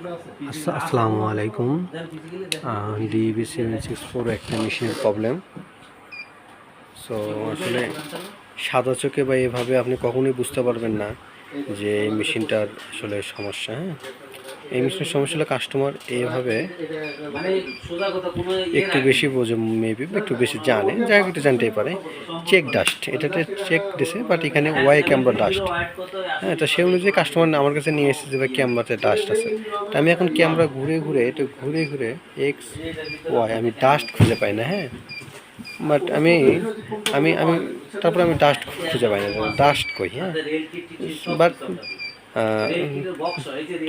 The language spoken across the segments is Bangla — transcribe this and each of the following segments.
আস- আসসালামু আলাইকুম। ডিবি সেভেন সিক্স ফোর একটা মেশিনের প্রবলেম সো আসলে সাদা চোখে বা এভাবে আপনি কখনোই বুঝতে পারবেন না যে এই মেশিনটার আসলে সমস্যা হ্যাঁ? এই মেশিনের সমস্যা হলে কাস্টমার এইভাবে একটু বেশি বোঝে মেবি একটু বেশি জানে যা একটু জানতেই পারে। চেক ডাস্ট এটাতে চেক দিছে বাট এখানে ওয়াই ক্যামেরা ডাস্ট হ্যাঁ তো সেই অনুযায়ী কাস্টমার আমার কাছে নিয়ে এসেছে যে ক্যামেরাতে ডাস্ট আছে। তো আমি এখন ক্যামেরা ঘুরে ঘুরে, একটু ঘুরে ঘুরে এক্স ওয়াই আমি ডাস্ট খুঁজে পাই না হ্যাঁ। বাট আমি আমি আমি, তারপরে আমি ডাস্ট খুঁজে পাই না ডাস্ট কই হ্যাঁ। বাট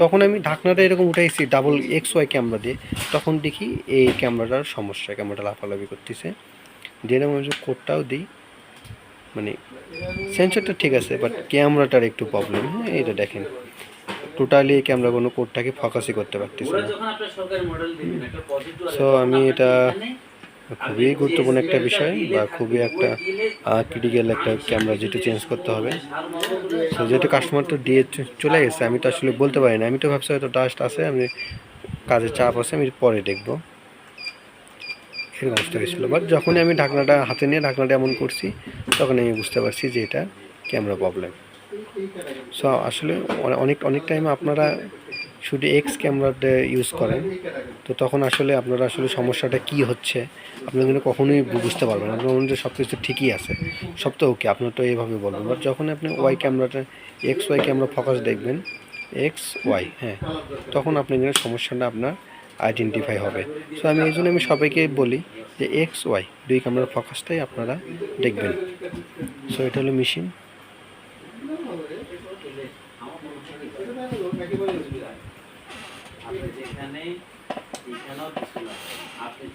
তখন আমি ঢাকনাটা এরকম উঠাইছি ডাবল এক্স ওয়াই ক্যামেরা দিয়ে। তখন দেখি এই ক্যামেরাটার সমস্যা ক্যামেরাটা লাফালাফি করতেছে। দিয়ে আমি কোডটাও দিই। মানে সেন্সরটা ঠিক আছে বাট ক্যামেরাটার একটু প্রবলেম হ্যাঁ এটা দেখেন। টোটালি এই ক্যামেরা কোনো কোডটাকে ফোকাসই করতে পারতেছে না। সো আমি এটা খুবই গুরুত্বপূর্ণ একটা বিষয় বা খুবই একটা ক্রিটিক্যাল একটা ক্যামেরা যেটা চেঞ্জ করতে হবে। তো যেহেতু কাস্টমার তো দিয়ে চলে গেছে, আমি তো আসলে বলতে পারি না। আমি তো ভাবছি হয়তো ডাস্ট আছে, আমি কাজের চাপ আছে, আমি পরে দেখব। এরকম হয়েছিল। বাট যখনই আমি ঢাকনাটা হাতে নিয়ে ঢাকনাটা এমন করছি, তখন আমি বুঝতে পারছি যে এটা ক্যামেরা প্রবলেম সো আসলে অনেক অনেক টাইম আপনারা শুধু এক্স ক্যামেরাটা ইউজ করেন। তো তখন আসলে আপনারা আসলে সমস্যাটা কি হচ্ছে আপনারা কিন্তু কখনোই বুঝতে পারবেন। আপনার মনে সব কিছু ঠিকই আছে। সব তো ওকে আপনার তো এইভাবে বলবেন। বাট যখন আপনি ওয়াই ক্যামেরাটা এক্স ওয়াই ক্যামেরা ফোকাস দেখবেন এক্স ওয়াই হ্যাঁ তখন আপনি কিন্তু সমস্যাটা আপনার আইডেন্টিফাই হবে। সো আমি এই জন্য আমি সবাইকে বলি যে এক্স ওয়াই দুই ক্যামেরার ফোকাসটাই আপনারা দেখবেন। সো এটা হলো মেশিন আপনি যেখানে এখানেও কিছু না। আপনি